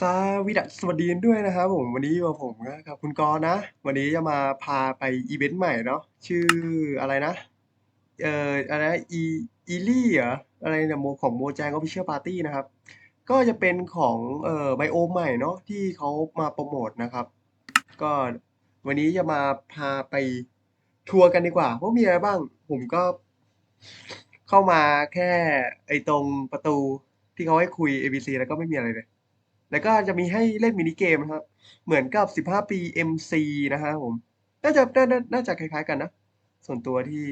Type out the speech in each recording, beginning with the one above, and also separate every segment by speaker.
Speaker 1: สวีดัสสวัสดีด้วยนะครับผมวันนี้อยู่กับผมนะครับคุณกรณ์นะ วันนี้จะมาพาไปอีเวนต์ใหม่เนาะชื่ออะไรนะ เอ่ออะไรนะอีอีลี่เหรออะไรเนี่ยโมของโมแจงออฟฟิเชียลปาร์ตี้นะครับ ก็จะเป็นของเอ่อไบโอมใหม่เนาะที่เขามาโปรโมทนะครับ ก็วันนี้จะมาพาไปทัวร์กันดีกว่าว่ามีอะไรบ้าง ผมก็เข้ามาแค่ไอตรงประตูที่เขาให้คุย ABC แล้วก็ไม่มีอะไรเลย แล้วก็จะมีให้เล่นมินิเกมนะครับ เหมือนกับ 15 ปี MC นะฮะผม น่าจะน่าน่าน่าจะคล้ายๆกันนะ ส่วนตัวที่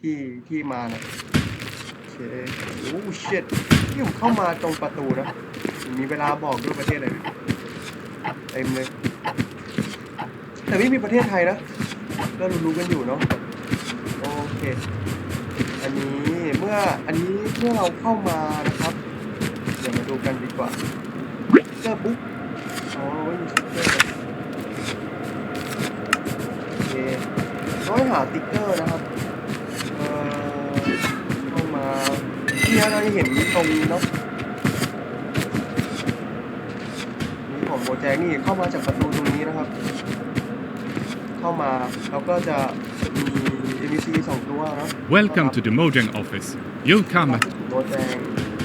Speaker 1: ที่ที่มานะโอเคโอ้ชิตที่ผมเข้ามาตรงประตูนะ มีเวลาบอกด้วยประเทศอะไรเต็มเลย แต่ไม่มีประเทศไทยนะก็รู้ๆกันอยู่เนาะโอเค อันนี้เมื่ออันนี้เมื่อเราเข้ามานะครับ เดี๋ยวมาดูกันดีกว่า เจอบุ๊กอ๋อไม่มีสติ๊กเกอร์โอเคต้องให้หาสติ๊กเกอร์นะครับเอ่อเข้ามาที่เราจะเห็นตรงนี้เนาะนี่ของโบแจงนี่เข้ามาจากประตูตรงนี้นะครับ เข้ามาแล้วก็จะมี NPC สองตัวนะ
Speaker 2: Welcome to the Mojang office. You'll come at
Speaker 1: โบแจง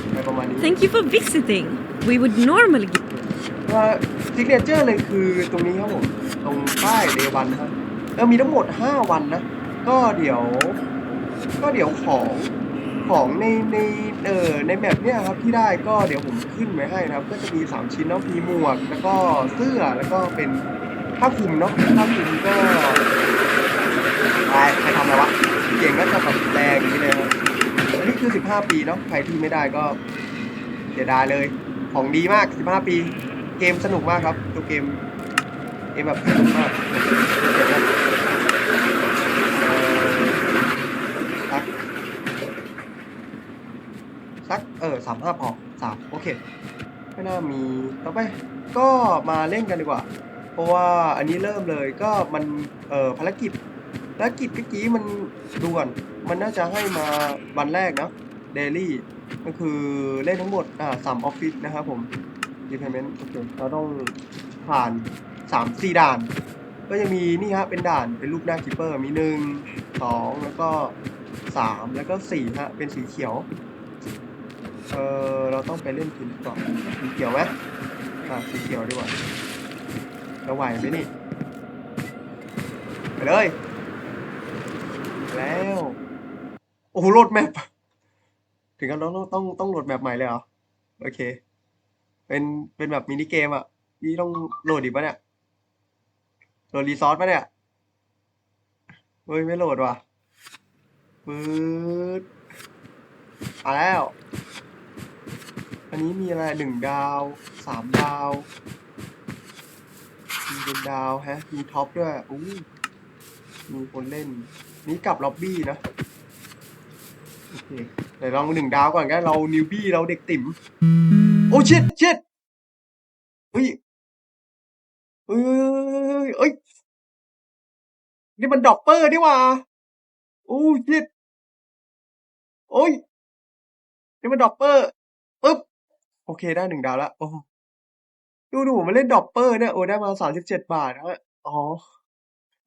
Speaker 1: อะไรประมาณนี้
Speaker 3: Thank you for visiting. We would normally give
Speaker 1: ว่าซิกเนเจอร์เลยคือตรงนี้ครับผม ตรงป้ายเดวันครับเออมีทั้งหมด 5 วันนะ ก็เดี๋ยว ก็เดี๋ยวของของในในเออในแมปเนี่ยครับที่ได้ก็เดี๋ยวผมขึ้นไว้ให้นะครับ ก็จะมี 3 ชิ้นเนาะมีหมวก แล้วก็เสื้อแล้วก็เป็นผ้าคลุมเนาะผ้าคลุมก็ใครใครทำอะไรวะเก่งก็จะแบบแดงอย่างนี้เลยครับอันนี้คือ 15 ปีเนาะใครที่ไม่ได้ก็เสียดายเลย ของดีมาก 15 ปี เกมสนุกมากครับตัวเกมเกมแบบสนุกมากเดี๋ยวนะเอ่อสักสักเออสามห้าพอกสามโอเคไม่น่ามีต่อไปก็มาเล่นกันดีกว่า เพราะว่าอันนี้เริ่มเลยก็มันเอ่อภารกิจภารกิจเมื่อกี้มันด่วน มันน่าจะให้มาวันแรกนะเดลี่ก็คือเล่นทั้งหมดอ่าสามออฟฟิศนะครับผม dependent โอเคเราต้องผ่านสามสี่ด่าน ก็จะมีนี่ฮะเป็นด่านเป็นรูปหน้าคิปเปอร์มีหนึ่งสองแล้วก็สามแล้วก็สี่ฮะเป็นสีเขียวเออเราต้องไปเล่นทีมก่อนสีเขียวไหมอ่าสีเขียวดีกว่าเราไหวไหมนี่ไปเลยแล้ว โอ้โหโหลดแมปถึงกับต้องต้องต้องต้องโหลดแมปใหม่เลยเหรอ โอเค เป็นเป็นแบบมินิเกมอะนี่ต้องโหลดอีกปะเนี่ยโหลดรีซอสปะเนี่ยเฮ้ยไม่โหลดว่ะปื๊ดมาแล้ว อันนี้มีอะไรหนึ่งดาวสามดาว มีเป็นดาวฮะ มีท็อปด้วยอู้มีคนเล่น นี่กลับล็อบบี้นะโอเคเดี๋ยวลองหนึ่งดาวก่อนกันเรานิวบี้เราเด็กติ๋ม อ้ชิดชิดเฮ้ยเฮ้ยเอ้ยนี่มันดอปเปอร์นี่หว่าโอ้ชิดโอ้ยนี่มันดอปเปอร์ปึ๊บโอเคได้หนึ่งดาวแล้วโอ้ดูดูผมมาเล่นดอปเปอร์เนี่ยโอ้ได้มาสามสิบเจ็ดบาทนะอ๋อ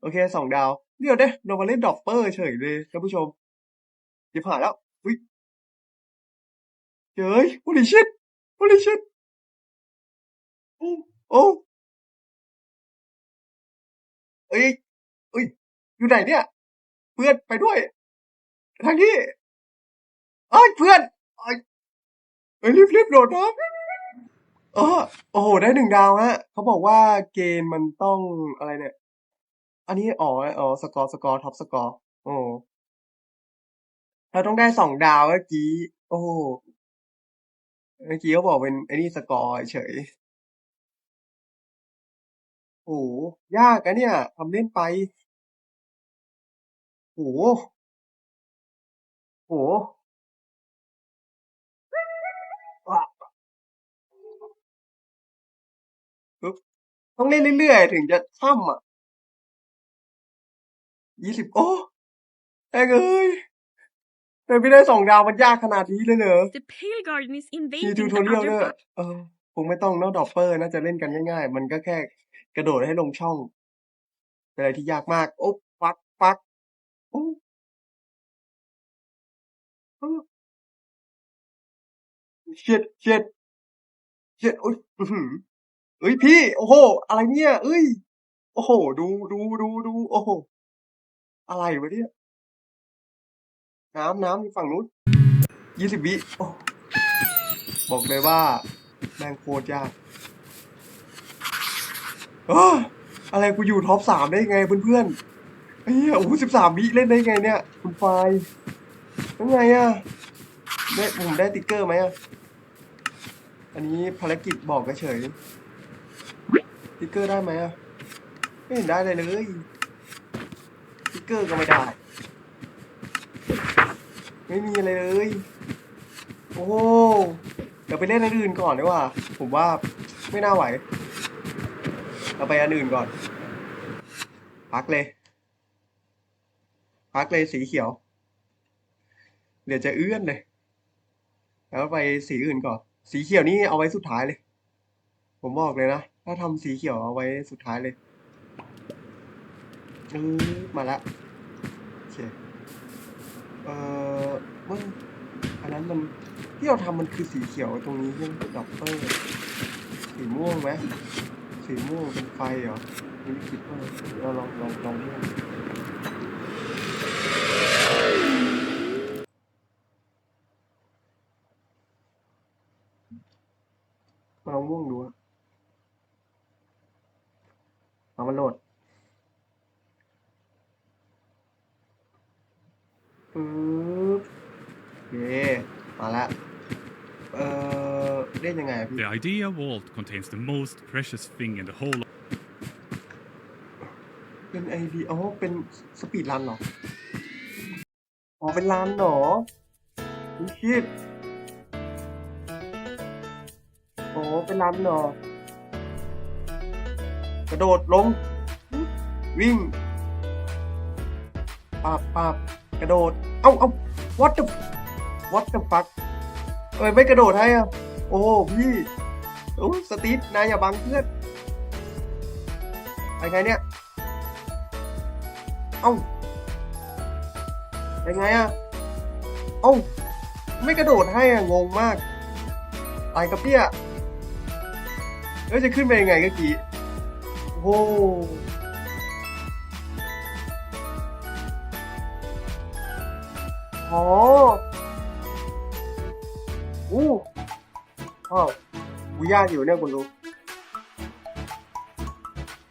Speaker 1: โอเคสองดาวเดี๋ยวเด้เรามาเล่นดอปเปอร์เฉยเลยท่านผู้ชมจะผ่านแล้วอุ้ยเฮ้ย holy shit holy shit โอ้โอ้เอ้ยเอ้ย อยู่ไหนเนี่ย เพื่อนไปด้วย ทางนี้เอ้ยเพื่อนเอ้ยเอ้ยรีบรีบโหลดนะเออโอ้โห ได้หนึ่งดาวฮะเขาบอกว่าเกมมันต้องอะไรเนี่ย อันนี้อ๋ออ๋อสกอร์สกอร์ท็อปสกอร์ โอ้เราต้องได้สองดาวเมื่อกี้ โอ้ เมื่อกี้เขาบอกเป็นไอ้นี่สกอร์เฉย โอ้โหยากอะเนี่ยทำเล่นไปโอ้โหโอ้โหต้องเล่นเรื่อยๆ ถึงจะข้ามอะยี่สิบโอ้แองเอ้ย แต่ไม่ได้สองดาวมันยากขนาดนี้เลยเหรอ
Speaker 3: the pale garden is
Speaker 1: มี
Speaker 3: invading
Speaker 1: ทู
Speaker 3: the
Speaker 1: ทอเรียล
Speaker 3: other
Speaker 1: ด้วย
Speaker 3: part.
Speaker 1: เออโหงไม่ต้องเนอกดอปเปอร์น่าจะเล่นกันง่ายๆ มันก็แค่กระโดดให้ลงช่อง เป็นอะไรที่ยากมาก โอ๊บฟักฟักโอ้โอ้เช็ดเช็ดเช็ดโอ้ยอื้อหือเอ้ยพี่ โอ้โห อะไรเนี่ย เอ้ย โอ้โห ดูดูดูดูโอ้โห อะไรวะเนี่ย น้ำน้ำฝั่งนู้นยี่สิบวิโอ้บอกเลยว่าแม่งโคตรยากเอออะไรกูอยู่ท็อปสามได้ไงเพื่อนๆไอ้เหี้ยโอ้โหสิบสามวิเล่นได้ไงเนี่ย คุณไฟล์ยังไงอะได้ผมได้ติ๊กเกอร์ไหมอะอันนี้ภารกิจบอกเฉยติ๊กเกอร์ได้ไหมอะไม่เห็นได้เลยเลยติ๊กเกอร์ก็ไม่ได้ ไม่มีอะไรเลย โอ้เดี๋ยวไปเล่นอันอื่นก่อนดีกว่า ผมว่าไม่น่าไหว เราไปอันอื่นก่อน พักเลย พักเลยสีเขียว เดี๋ยวจะเอื้อนเลย แล้วไปสีอื่นก่อน สีเขียวนี่เอาไว้สุดท้ายเลย ผมบอกเลยนะ ถ้าทำสีเขียวเอาไว้สุดท้ายเลยเออมาละโอเค เออมันอันนั้นมันที่เราทำมันคือสีเขียวตรงนี้ใช่ไหมด็อกเตอร์สีม่วงไหมสีม่วงเป็นไฟเหรอนี่คิดว่าเราลองลองลองม่วงมาลองม่วงดูอะเอามาโหลด ปึ๊บโอเค มาละเอ่อเล่นยังไงอะพี่
Speaker 2: The idea vault contains the most precious thing in the whole
Speaker 1: เป็นไอดีอ๋อเป็นสปีดรันเหรอ อ๋อ เป็นรันเหรอนี่คิดอ๋อเป็นรันเหรอ กระโดดลง วิ่งปับปับกระโดด เอ้าเอ้า what the what the fuck เอ้ยไม่กระโดดให้อะ โอ้พี่โอ้สตีฟนายอย่าบังเพื่อนไปไงเนี่ย เอ้าไปไงอะ เอ้าไม่กระโดดให้อะงงมากตายกับเนี่ยแล้วจะขึ้นไปยังไงก็กี้โอ้โห อ๋ออู้อ้าวกูยากอยู่เนี่ยคุณรู้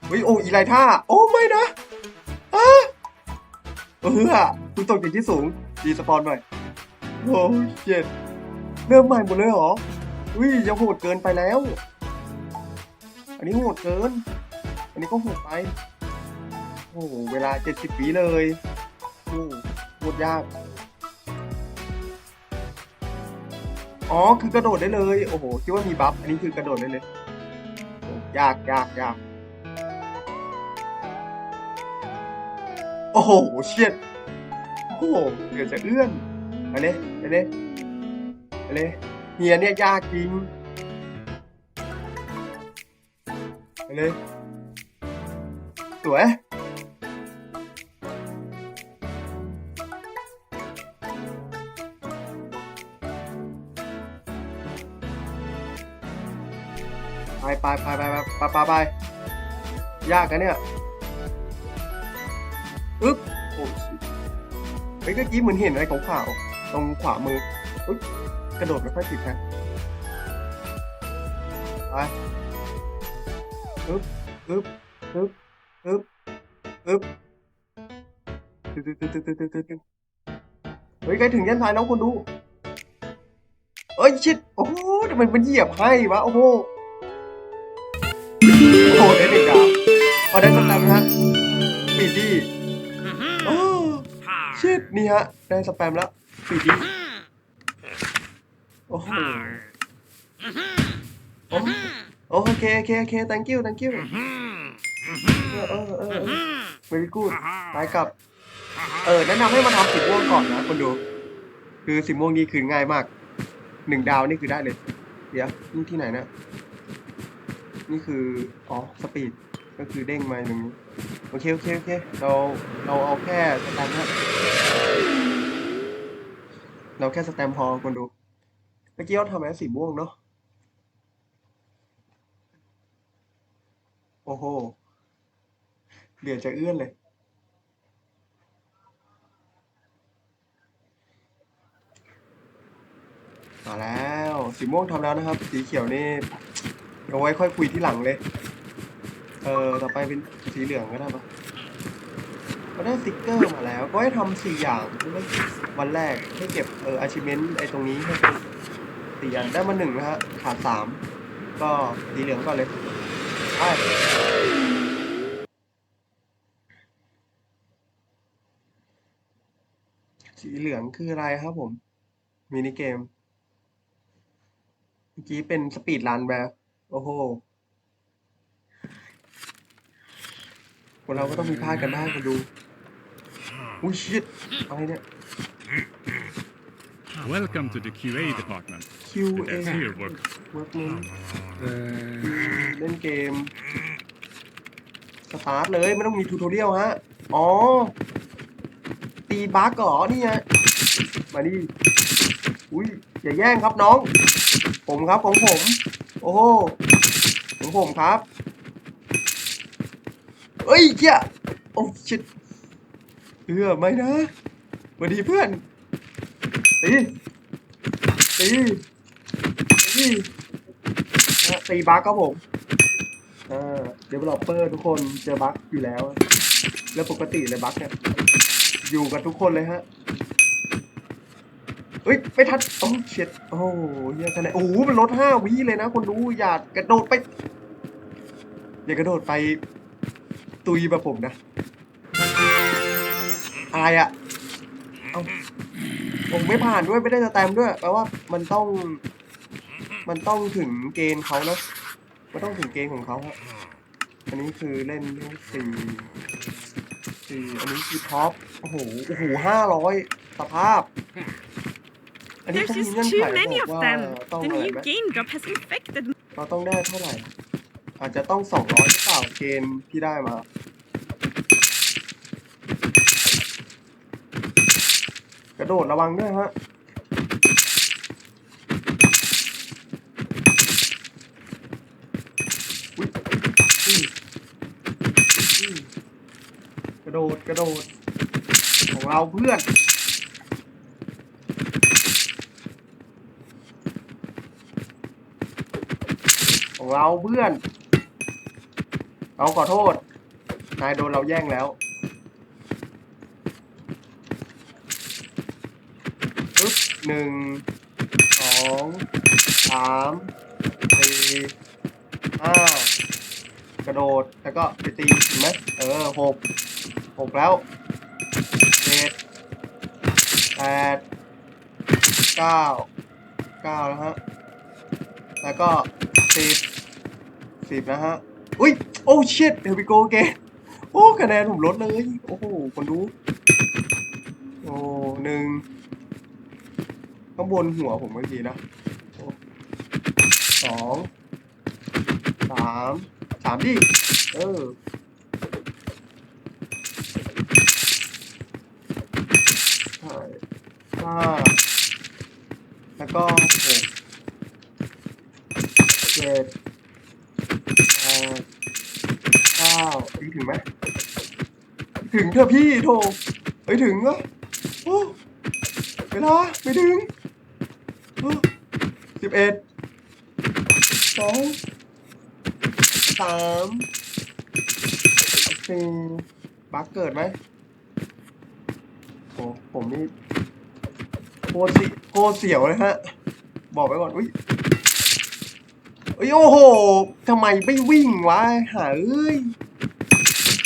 Speaker 1: เฮ้ยโอ้อีไรท่า โอ้ไม่นะอ้าเออคุณตกจากที่สูงดีสปอนหน่อยโอ้เจ็ดเริ่มใหม่หมดเลยเหรออุ้ยจะโหดเกินไปแล้ว อันนี้โหดเกิน อันนี้ก็โหดไป โอ้เวลาเจ็ดสิบปีเลยโอ้โหดยาก อ๋อ คือกระโดดได้เลย โอ้โห คิดว่ามีบัฟ อันนี้คือกระโดดได้เลย ยากยากยากโอ้โห เชียดโอ้โหเดี๋ยวจะเอื้อนไปเลยไปเลยไปเลยเฮียเนี่ยยากจริงไปเลยสวย ไปไปไปไปไปไปไปยากนะเนี่ยอึ๊บโอ้ยไฮ้เมื่อกี้เหมือนเห็นอะไรขาวๆตรงขวามืออุ๊ยกระโดดไม่ค่อยติดนะไปอึ๊บอึ๊บอึ๊บอึ๊บอึ๊บตึ๊ดตึ๊ดตึ๊ดตึ๊ดตึ๊ดตึ๊ดเฮ้ยใกล้ถึงเส้นทายน้องคนดูเอ้ยชิดโอ้โหทำไมมันเหยียบให้วะโอ้โห โอ้โหได้หนึ่งดาวพอได้สแตมป์ฮะปีดี้โอ้ชิดนี่ฮะ ได้สแปมแล้วปีดี้โอ้โหโอ้โอเคโอเคโอเค thank you thank you เออเออเออเออ very good ไปกลับ เออ แนะนำให้มาทำสีม่วงก่อนนะคนดู คือสีม่วงนี่คือง่ายมาก หนึ่งดาวนี่คือได้เลย เดี๋ยวนี่ที่ไหนนะ นี่คือ อ๋อ สปีด ก็คือเด้งมาอย่างนี้ โอเค โอเค โอเค เรา เราเอาแค่สแตมป์ฮะเราแค่สแตมป์พอคนดู เมื่อกี้เราทำอะไรสีม่วงเนาะ โอ้โห เดี๋ยวจะเอื้อนเลยมาแล้ว สีม่วงทำแล้วนะครับ สีเขียวนี่ เอาไว้ค่อยคุยที่หลังเลย เออ ต่อไปเป็นสีเหลืองก็ได้ปะก็ได้สติกเกอร์มาแล้ว ก็ให้ทำสี่อย่างใช่ไหมวันแรกให้เก็บเออ achievement ไอ้ตรงนี้ให้สี่อย่างได้มาหนึ่งนะฮะ ขาดสาม ก็สีเหลืองก่อนเลยไปสีเหลืองคืออะไรครับผม มินิเกม เมื่อกี้เป็นสปีดรันแบบ โอ้โห คนเราก็ต้องมีพลาดกันได้คนดู อุ้ยชิดอะไรเนี่ย
Speaker 2: Welcome to the QA department.
Speaker 1: QA
Speaker 2: That's here work.
Speaker 1: Workman เล่นเกม สตาร์ทเลยไม่ต้องมีทูทอเรียลฮะ อ๋อ ตีบั๊กเหรอนี่ไงมาดิ อุ้ยอย่าแย่งครับน้อง ผมครับของผมโอ้โหของผมครับเอ้ยเจ้ยโอ้ชิดเออไม่นะสวัสดีเพื่อนตีตีตีนะตีบั๊กครับผมอ่าเดเวลลอปเปอร์ทุกคนเจอบั๊กอยู่แล้ว แล้วปกติเลยบั๊กเนี่ยอยู่กับทุกคนเลยฮะ เฮ้ยไม่ทันโอ้เช็ดโอ้เหี้ยขนาดโอ้โหมันลดห้าวิเลยนะคนดูอย่ากระโดดไป อย่ากระโดดไป ตุยแบบผมนะอะไรอะเอาผมไม่ผ่านด้วยไม่ได้สแตมด้วยแปลว่ามันต้อง มันต้องถึงเกณฑ์เขานะมันต้องถึงเกณฑ์ของเขาฮะอันนี้คือเล่นสี่สี่อันนี้คือท็อปโอ้โหโอ้โหห้าร้อยสภาพ อันนี้
Speaker 3: There's
Speaker 1: ต้องมี
Speaker 3: just
Speaker 1: เงื่อน
Speaker 3: too
Speaker 1: ไข
Speaker 3: many
Speaker 1: บอ
Speaker 3: of
Speaker 1: กว่า
Speaker 3: them.
Speaker 1: ต้อง
Speaker 3: The
Speaker 1: อะไร
Speaker 3: new
Speaker 1: ไหม
Speaker 3: game drop has infected
Speaker 1: เราต้องได้เท่าไหร่ อาจจะต้องสองร้อยหรือเปล่าเกณฑ์ที่ได้มา กระโดดระวังด้วยฮะ อุ๊ยอืมอืมกระโดดกระโดด ของเราเพื่อน ของเราเพื่อน เราขอโทษ นายโดนเราแย่งแล้วปึ๊บหนึ่งสองสามสี่ห้ากระโดด แล้วก็ไปตีเห็นไหมเออหกหกแล้วเจ็ดแปดเก้าเก้าแล้วฮะ แล้วก็สิบ สิบนะฮะ อุ้ย โอ้ชิตเดวไปโกเกโอ้ คะแนนผมลดเลย โอ้โห คนดูโอ้หนึ่งข้างบนหัวผมเมื่อกี้นะสอง สาม สามดิ เออห้าแล้วก็หกเจ็ดแปดเก้าอันนี้ ถึงไหมถึงเถอะพี่โถเอ้ยถึงเหรอโอ้เวลาไม่ถึงสิบเอ็ดสองสามสี่บักเกิดไหมโอ้ผมนี่โคตรสิโคตรเสียวเลยฮะ บอกไว้ก่อน อุ้ยเอ้ยโอ้โหทำไมไม่วิ่งวะหาเอ้ย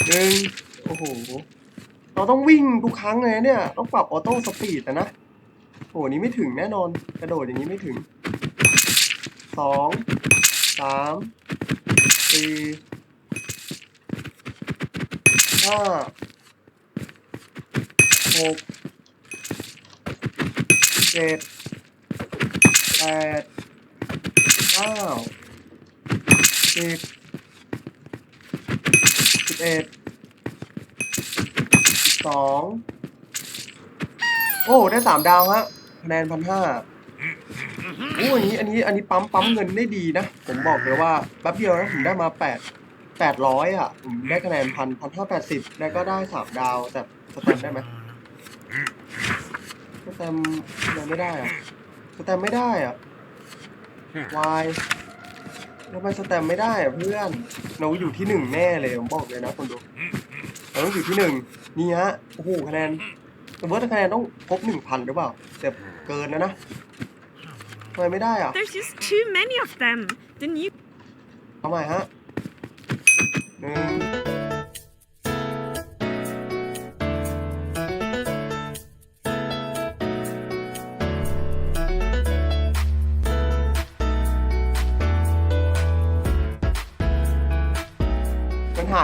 Speaker 1: หนึ่งโอ้โห เราต้องวิ่งทุกครั้งเลยเนี่ย ต้องปรับออโต้สปีดอะนะ โอ้โห นี้ไม่ถึงแน่นอน กระโดดอย่างนี้ไม่ถึง สอง สาม สี่ ห้า หก เจ็ด แปด เก้า สิบ เอ็ดสองโอ้ได้สามดาวฮะคะแนนพันห้าโอ้อันนี้อันนี้อันนี้ปั๊มปั๊มเงินได้ดีนะ ผมบอกเลยว่าแป๊บเดียวนะผมได้มาแปดแปดร้อยอะผมได้คะแนนพันพันห้าแปดสิบแล้วก็ได้สามดาวแต่สแตมได้ไหมสแตมป์สแตมป์ไม่ได้อะสแตมไม่ได้อะวาย ทำไมสแตมป์ไม่ได้อะเพื่อนเราอยู่ที่หนึ่งแน่เลยผมบอกเลยนะคนดูเราต้องอยู่ที่หนึ่งนี่ฮะโอ้โหคะแนนแต่ว่าคะแนนต้องครบหนึ่งพันหรือเปล่าแต่เกินนะนะทำไมไม่ได้อะ
Speaker 3: There's just too many of them. The new
Speaker 1: เอาใหม่ฮะหนึ่ง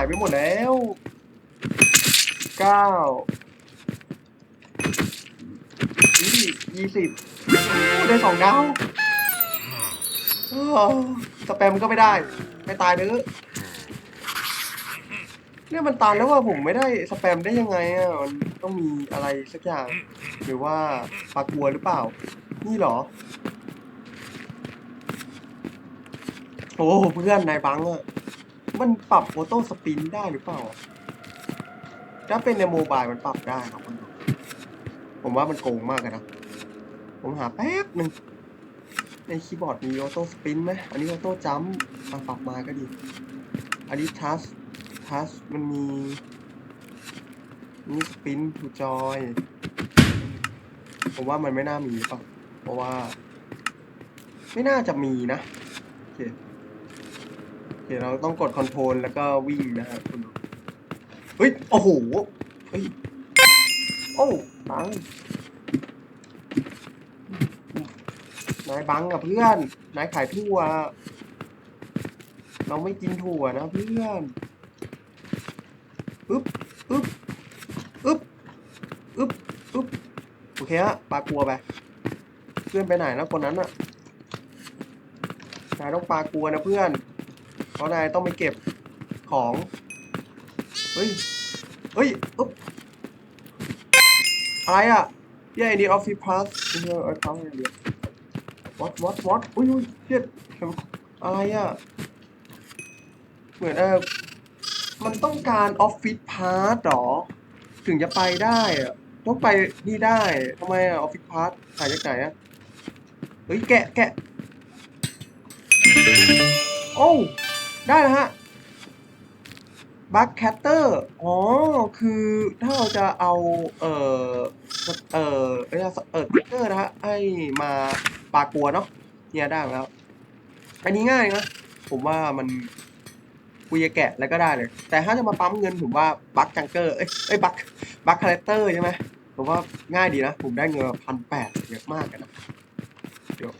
Speaker 1: ไปหมดแล้วเก้ายี่ยี่สิบได้สองดาวสแปมก็ไม่ได้ ไม่ตายเด้อเนี่ยมันตันแล้วว่าผมไม่ได้สแปมได้ยังไงอะมันต้องมีอะไรสักอย่าง หรือว่าปลากลัวหรือเปล่า นี่เหรอโอ้เพื่อนนายบังอะ มันปรับโฟโต้สปินได้หรือเปล่า ถ้าเป็นในโมบายมันปรับได้ครับคุณผมผมว่ามันโกงมากเลยนะ ผมหาแป๊บหนึ่งในคีย์บอร์ดมีออโต้สปินไหม อันนี้ออโต้จัมป์ปรับมาก็ดี อันนี้ทัสทัสมันมีนี่สปินทูจอย ผมว่ามันไม่น่ามีป่ะ เพราะว่า ไม่น่าจะมีนะ โอเค โอเคเราต้องกดคอนโทรลแล้วก็วิ่งนะครับคุณเฮ้ย โอ้โห เฮ้ย โอ้ตังนายบังกับเพื่อน นายขายถั่ว เราไม่กินถั่วนะเพื่อนอึ๊บอึ๊บอึ๊บอึ๊บอึ๊บโอเคฮะปลากลัวไป เพื่อนไปไหนนะคนนั้นอะนายต้องปลากลัวนะเพื่อน เพราะนายต้องไปเก็บของ เฮ้ย เฮ้ยอึ๊บอะไรอะ Yeah, I need office pass. Here, I come here. what what what อุ้ยอุ้ยเช็ดอะไรอะ เหมือนเออมันต้องการออฟฟิศพาร์ทหรอ ถึงจะไปได้อะต้องไปนี่ได้ทำไมอะออฟฟิศพาร์ทหายจากไหนอะเฮ้ยแกะแกะโอ้ ได้แล้วฮะบัคแคตเตอร์อ๋อ คือถ้าเราจะเอา เอ่อ เอ่อเรียกว่าเอ่อติ๊กเกอร์นะฮะ ให้มาปลากัวเนาะ เนี่ยได้แล้ว อันนี้ง่ายนะ ผมว่ามันคุยแกะแล้วก็ได้เลย แต่ถ้าจะมาปั๊มเงินผมว่าบัคจังเกอร์ เอ้ยเอ้ยบัคบัคคาแรคเตอร์ใช่ไหมผมว่าง่ายดีนะ ผมได้เงินพันแปดเยอะมากกันนะเดี๋ยว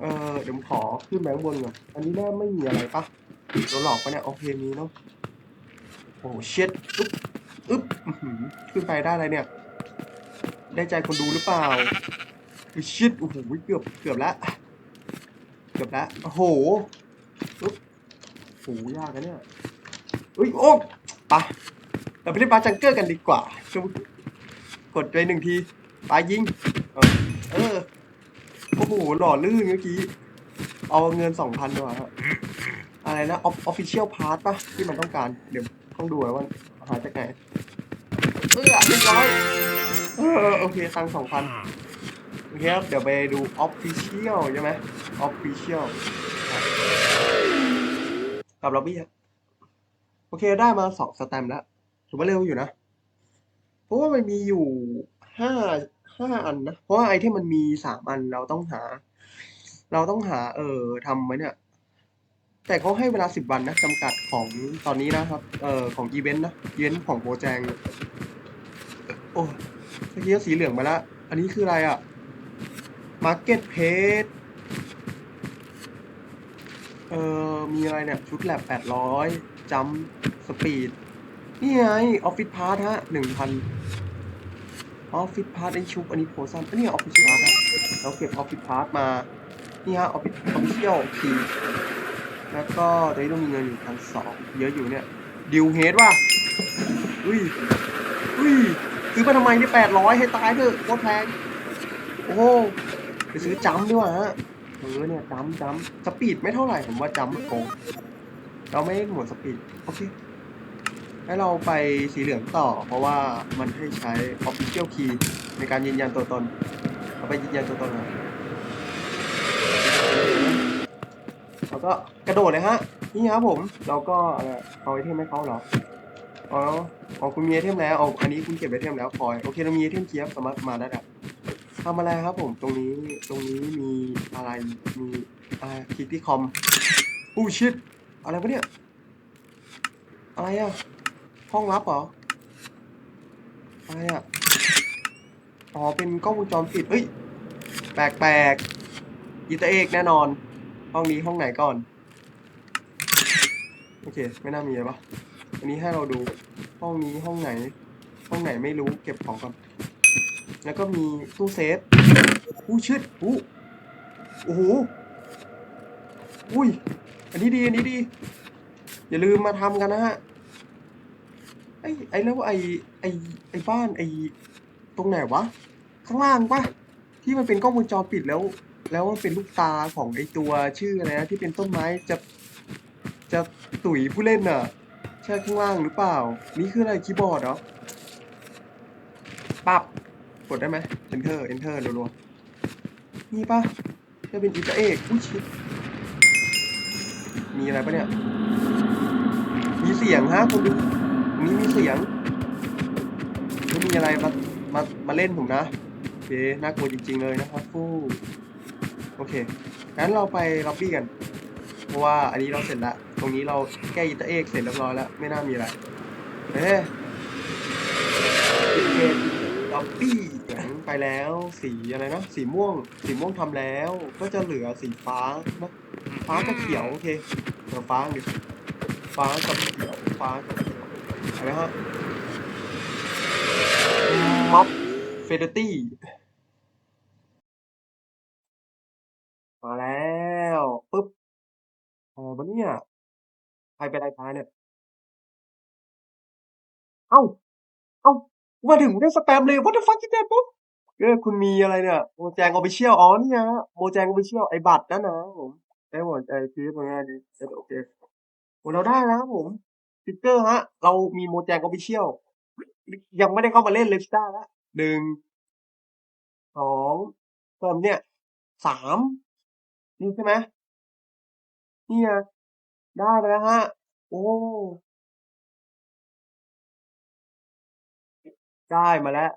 Speaker 1: เออเดี๋ยวผมขอขึ้นไปข้างบนก่อน อันนี้น่าไม่มีอะไรปะโดนหลอกปะเนี่ยโอเคมีเนาะโอ้เช็ดอึ๊บอึ๊บขึ้นไปได้อะไรเนี่ย ได้ใจคนดูหรือเปล่าคือชิดโอ้โหเกือบเกือบแล้วเกือบแล้วโอ้โหอึ๊บโหยากนะเนี่ยอุ้ยโอ้ไปะเราไปเล่นปาจังเกอร์กันดีกว่าชมกดไปหนึ่งทีปายิงเออ โอ้โหหล่อลื่นเมื่อกี้ เอาเงินสองพันดีกว่าฮะอะไรนะออฟฟิเชียลพาร์ทปะที่มันต้องการ เดี๋ยวต้องดูว่าหาจากไหนเออเรียบร้อยเออโอเคตังสองพันโอเคครับ เดี๋ยวไปดูออฟฟิเชียลใช่ไหมออฟฟิเชียลกับล็อบบี้ฮะโอเคได้มาสองสแตมป์แล้วถือว่าเร็วอยู่นะ เพราะว่ามันมีอยู่ห้า ห้าอันนะ เพราะว่าไอเทมมันมีสามอันเราต้องหา เราต้องหา เออทำไว้เนี่ย แต่เขาให้เวลาสิบวันนะจำกัดของตอนนี้นะครับ เอ่อของอีเวนต์นะอีเวนต์ของโปรแจง โอ้เมื่อกี้ก็สีเหลืองมาแล้วอันนี้คืออะไรอะ Market p a g เอ่อ มีอะไรเนี่ย ชุดแลบแปดร้อยจัมสปีด นี่ไง ออฟฟิศพาร์ทฮะหนึ่งพัน ออฟฟิศพาร์ทไอชุบอันนี้โพซันอันนี้ออฟฟิศพาร์ทเราเก็บออฟฟิศพาร์ทมา นี่ฮะออฟฟิศออฟฟิเชียลทีแล้วก็ตอนนี้ต้องมีเงินอยู่พันสองเยอะอยู่เนี่ย ดิวเฮดว่ะอุ้ยอุ้ยซื้อมาทำไมนี่แปดร้อยให้ตายเถอะโคตรแพง โอ้โหไปซื้อจัมดีกว่าฮะเออเนี่ยจัมจัมสปีดไม่เท่าไหร่ผมว่าจัมมันโกงเราไม่หมดสปีด โอเค ให้เราไปสีเหลืองต่อ เพราะว่ามันให้ใช้ official key ในการยืนยันตัวตนเราไปยืนยันตัวตนหน่อยแล้วก็กระโดดเลยฮะ นี่ครับผมเราก็อะไรเอาไอเทมให้เขาเหรออ๋ออ๋อคุณมีไอเทมแล้วอ๋ออันนี้คุณเก็บไอเทมแล้วคอย โอเคเรามีไอเทมเคียบสามารถมาได้แล้วทำอะไรครับผมตรงนี้ตรงนี้มีอะไรมีอะไรคลิกที่คอมอู้ชิดอะไรวะเนี่ยอะไรอะ ห้องลับเหรออะไรอะอ๋อเป็นกล้องวงจรปิดเอ้ยแปลกแปลกๆอีตอร์เอกแน่นอน ห้องนี้ห้องไหนก่อน โอเค ไม่น่ามีเลยปะอันนี้ให้เราดูห้องนี้ห้องไหน ห้องไหนไม่รู้เก็บของก่อน แล้วก็มีตู้เซฟอู้ชิดอู้โอ้โหอุ้ย อันนี้ดี อันนี้ดี อย่าลืมมาทำกันนะฮะ ไอ้ไอ้แล้วไอ้ไอ้ไอ้บ้านไอ้ตรงไหนวะ ข้างล่างปะที่มันเป็นกล้องวงจรปิดแล้ว แล้วมันเป็นลูกตาของไอ้ตัวชื่ออะไรนะที่เป็นต้นไม้จะจะตุ๋ยผู้เล่นน่ะใช่ข้างล่างหรือเปล่า นี่คืออะไรคีย์บอร์ดเหรอปับกดได้ไหม enter enter รัวๆนี่ปะจะเป็นอีสเอกอุ้ยชิดมีอะไรปะเนี่ย มีเสียงฮะคุณดู นี้มีเสียงไม่มีอะไรมามามาเล่นผมนะโอเคน่ากลัวจริง ๆเลยนะครับฟู่โอเคงั้นเราไปล็อบบี้กัน เพราะว่าอันนี้เราเสร็จล้วตรงนี้เราแก้อีตาเอกเสร็จเรียบร้อยแล้วไม่น่ามีอะไรเอ๊ะล็อบบี้ไปแล้วสีอะไรนะสีม่วง สีม่วงทำแล้ว ก็จะเหลือสีฟ้านะฟ้ากับเขียวโอเคเดี๋ยวฟ้าดิฟ้ากับเขียวฟ้ากับเขียว เห็นไหมฮะม็อบเฟเดตี้มาแล้วปึ๊บอ๋อบันเนี่ยใครเป็นอะไรตายเนี่ย เอ้า เอ้ามาถึงได้สแปมเลย what the fuck is that ปุ๊บเออคุณมีอะไรเนี่ยโมแจงเอาไปเชี่ยวอ๋อนี่ฮะโมแจงเอาไปเชี่ยวไอ้บัตรนั่นนะผมไอ้หมดไอ้คือเป็นไงดีเออโอเคโอ้เราได้แล้วผม ติ๊กเกอร์ฮะ เรามีโมแจงเอาไปเชี่ยวยังไม่ได้เข้ามาเล่นเลยได้แล้วหนึ่งสองเติมเนี่ยสามนี่ใช่ไหมนี่ไงได้ไปแล้วฮะ โอ้ได้มาแล้ว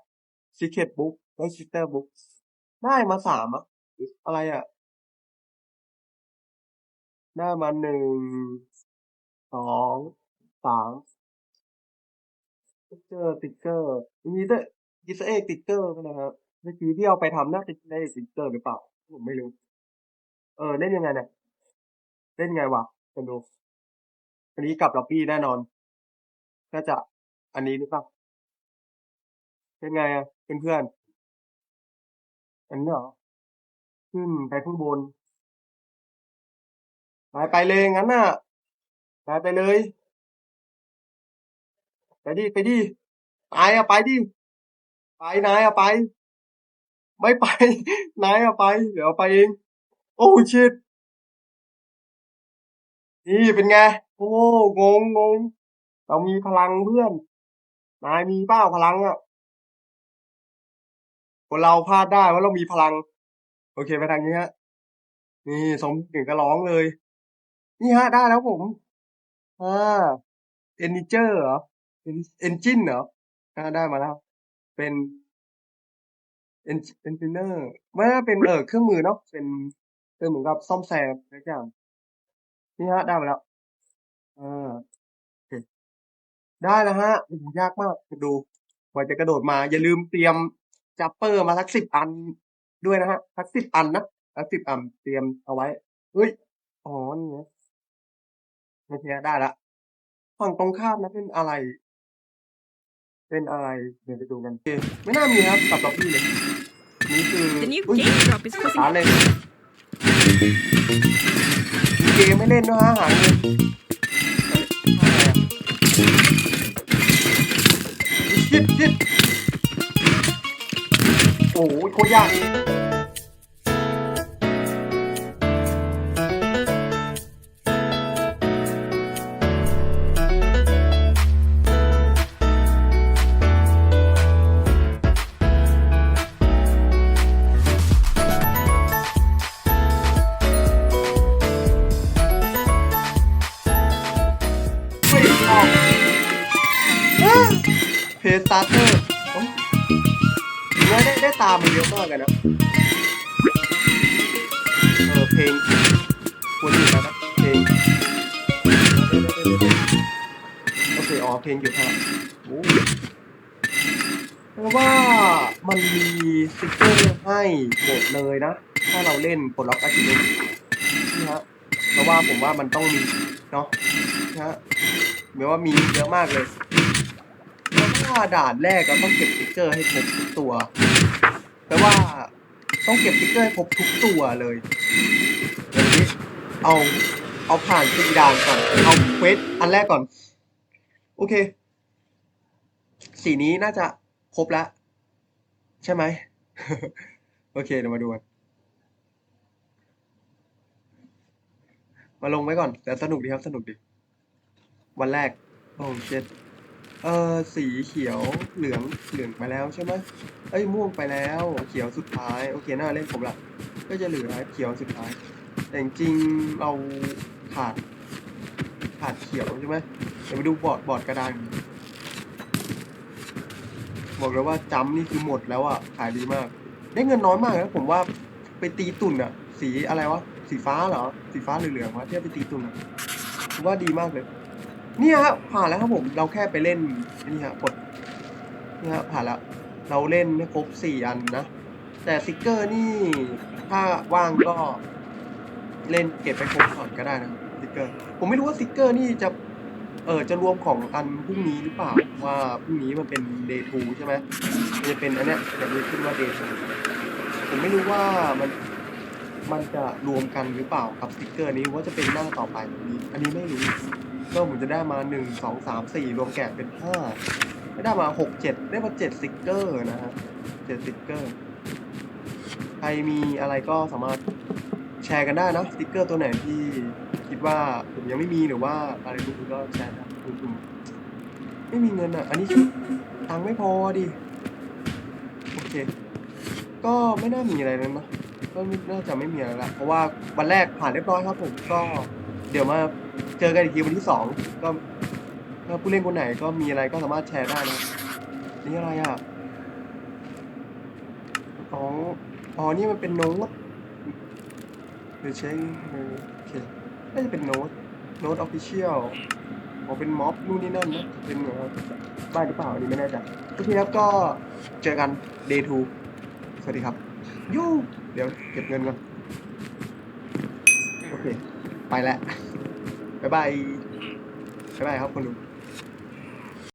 Speaker 1: Secret Book ได้ Sister Book ได้มาสามอะอะไรอะได้มาหนึ่งสอง สามติ๊กเกอร์ติ๊กเกอร์มีด้วยกิสเอกติ๊กเกอร์นะครับเมื่อกี้ที่เอาไปทำน่าจะได้ติ๊กเกอร์หรือเปล่า ผมไม่รู้ เออเล่นยังไงเนี่ยเล่นไงวะกันดูอันนี้กลับล็อบบี้แน่นอนน่าจะอันนี้หรือเปล่าเป็นไงอะเพื่อนๆอันนี้เหรอขึ้นไปข้างบนไปไปเลยงั้นน่ะไปไปเลย ไปดิไปดิตายอะไปดิไปนายอะไป ไม่ไป นายอะไป เดี๋ยวไปเอง โอ้ชิตนี่เป็นไง โอ้งงงงเรามีพลังเพื่อน นายมีเปล่าพลังอะคนเราพลาดได้ว่าเรามีพลัง โอเคไปทางนี้ฮะนี่สมถึงก็ร้องเลย นี่ฮะได้แล้วผมอ่าเอนิเจอร์เหรอ เป็นเอนจินเหรออ่าได้มาแล้ว เป็นเอนเอนจิเนอร์ไม่ได้เป็นเออเครื่องมือเนาะเป็นเป็นเหมือนกับซ่อมแซมอะไรอย่างนี่ฮะได้มาแล้วอ่าโอได้แล้วฮะโหยากมากดูกว่าจะกระโดดมา อย่าลืมเตรียมจัปเปอร์มาสักสิบอันด้วยนะฮะสักสิบอันนะสักสิบอันเตรียมเอาไว้เฮ้ยอ๋อนี่ไงโอเคได้ละฝั่งตรงข้ามนะเป็นอะไร เป็นอะไรเดี๋ยวไปดูกันโอเคไม่น่ามีครับกับล็อบบี้เลยนี่คือ
Speaker 3: The new
Speaker 1: อุ้ย
Speaker 3: game drop is
Speaker 1: ร้าน
Speaker 3: causing
Speaker 1: เลยมีเกมไม่เล่นด้วยฮะหาเงินอะไรอะยิดยิดโอ้โหโคตรยาก เคอ๋อเพลงหยุดแล้วโอ้เพราะว่ามันมีสติ๊กเกอร์ให้หมดเลยนะ ถ้าเราเล่นปลดล็อกอาชีพนี่ฮะเพราะว่าผมว่ามันต้องมีเนาะนะฮะหมายว่ามีเยอะมากเลยเพราะว่าด่านแรกเราต้องเก็บสติ๊กเกอร์ให้ครบทุกตัวแปลว่าต้องเก็บสติ๊กเกอร์ให้ครบทุกตัวเลยเดี๋ยวนี้เอาเอาผ่านสี่ด่านก่อน เอาเควสอันแรกก่อน โอเค สีนี้น่าจะครบแล้ว ใช่ไหม โอเคเดี๋ยวมาดูกันมาลงไว้ก่อน แต่สนุกดีครับสนุกดี วันแรก โอ้เช็ดเออสีเขียวเหลืองเหลืองไปแล้วใช่ไหมเอ้ยม่วงไปแล้ว เขียวสุดท้าย โอเคน่าเล่นผมละก็จะเหลือเขียวสุดท้าย แต่จริงเราขาด ขาดเขียวใช่ไหมเดี๋ยวไปดูบอร์ดบอร์ดกระดานบอกเลยว่าจำนี่คือหมดแล้วอะขายดีมาก ได้เงินน้อยมากนะผมว่าไปตีตุ่นอะ สีอะไรวะสีฟ้าเหรอสีฟ้าเหลืองๆวะที่ไปตีตุ่นผมว่าดีมากเลย เนี่ยฮะผ่านแล้วครับผมเราแค่ไปเล่นนี่ฮะกดนี่ฮะผ่านแล้วเราเล่นให้ครบสี่อันนะแต่สติกเกอร์นี่ถ้าว่างก็เล่นเก็บไปครบก่อนก็ได้นะ เกอร์ ผมไม่รู้ว่าสติกเกอร์นี่จะ เออจะรวมของอันพรุ่งนี้หรือเปล่า ว่าพรุ่งนี้มันเป็น day two ใช่ไหมมันจะเป็นอันเนี้ยจะมีขึ้นว่า day two ผมไม่รู้ว่ามันมันจะรวมกันหรือเปล่ากับสติกเกอร์นี้ว่าจะเป็นหน้าต่อไปอันนี้ อันนี้ไม่รู้ก็ผมจะได้มาหนึ่งสองสามสี่รวมแกะเป็นห้าได้มาหกเจ็ดได้มาเจ็ดสติกเกอร์นะฮะเจ็ดสติกเกอร์ ใครมีอะไรก็สามารถแชร์กันได้นะสติกเกอร์ตัวไหนที่ คิดว่าผมยังไม่มีหรือว่าอะไรพวกนี้ก็แชร์นะคุณคุณไม่มีเงินอะ อันนี้ตังค์ไม่พอดิโอเค ก็ไม่น่ามีอะไรแล้วนะก็น่าจะไม่มีอะไรละเพราะว่าวันแรกผ่านเรียบร้อยครับ ผมก็เดี๋ยวมาเจอกันอีกทีวันที่สองก็ถ้าผู้เล่นคนไหนก็มีอะไรก็สามารถแชร์ได้นะนี่อะไรอะอ๋ออ๋อนี่มันเป็นโน้ตเดี๋ยวเช็คเออโอเค น่าจะเป็นโน้ตโน้ตออฟฟิเชียลอ๋อเป็นม็อบนู่นนี่นั่นนะเป็นเบ้านหรือเปล่าอันนี้ไม่แน่ใจโอเคครับก็เจอกัน day two สวัสดีครับยูเดี๋ยวเก็บเงินก่อนโอเค ไปแล้วบ๊ายบายบ๊ายบายครับคุณลุง